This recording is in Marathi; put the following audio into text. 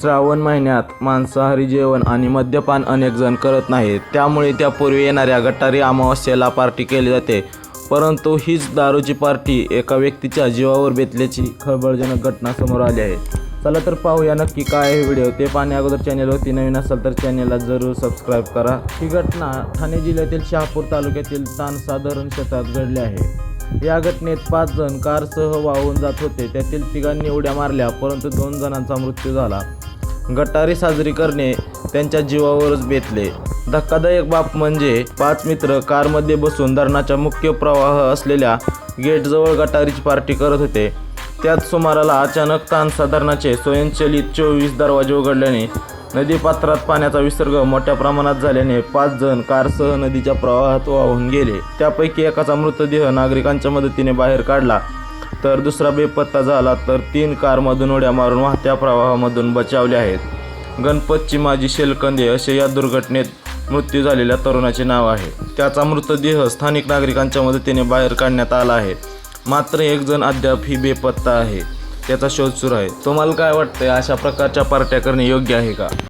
श्रावण महिन्यात मांसाहारी जेवण आणि मद्यपान अनेक जण करत नाहीत. त्यामुळे त्यापूर्वी येणाऱ्या गटारी अमावस्येला पार्टी केली जाते. परंतु हीच दारूची पार्टी एका व्यक्तीच्या जीवावर बेतल्याची खळबळजनक घटना समोर आली आहे. चला तर पाहूया नक्की काय आहे व्हिडिओ. ते पाहण्या अगोदर चॅनलवरती नवीन असाल तर चॅनेलला जरूर सबस्क्राईब करा. ही घटना ठाणे जिल्ह्यातील शहापूर तालुक्यातील तानसाधारण क्षेत्रात घडली आहे. या घटनेत पाच जण कारसह वाहून जात होते. त्यातील तिघांनी उड्या मारल्या परंतु दोन जणांचा मृत्यू झाला. गटारी साजरी करणे त्यांच्या जीवावरच बेतले. धक्कादायक बाब म्हणजे पाच मित्र कारमध्ये बसून धरणाच्या मुख्य प्रवाह असलेल्या गेटजवळ गटारीची पार्टी करत होते. त्याच सुमाराला अचानक तानसा धरणाचे स्वयंचलित चोवीस दरवाजे उघडल्याने नदीपात्रात पाण्याचा विसर्ग मोठ्या प्रमाणात झाल्याने पाच जण कारसह नदीच्या प्रवाहात वाहून गेले. त्यापैकी एकाचा मृतदेह नागरिकांच्या मदतीने बाहेर काढला. तर दुसरा बेपत्ता झाला तर तीन कारमधून उड्या मारून वाहत्या प्रवाहामधून बचावले आहेत. गणपतची माजी शेलकंदे असे या दुर्घटनेत मृत्यू झालेल्या तरुणाचे नाव आहे. त्याचा मृतदेह स्थानिक नागरिकांच्या मदतीने बाहेर काढण्यात आला आहे. मात्र एक जण अद्याप ही बेपत्ता आहे. त्याचा शोध सुरू आहे. तुम्हाला काय वाटतंय? अशा प्रकारच्या पार्ट्या करणे योग्य आहे का?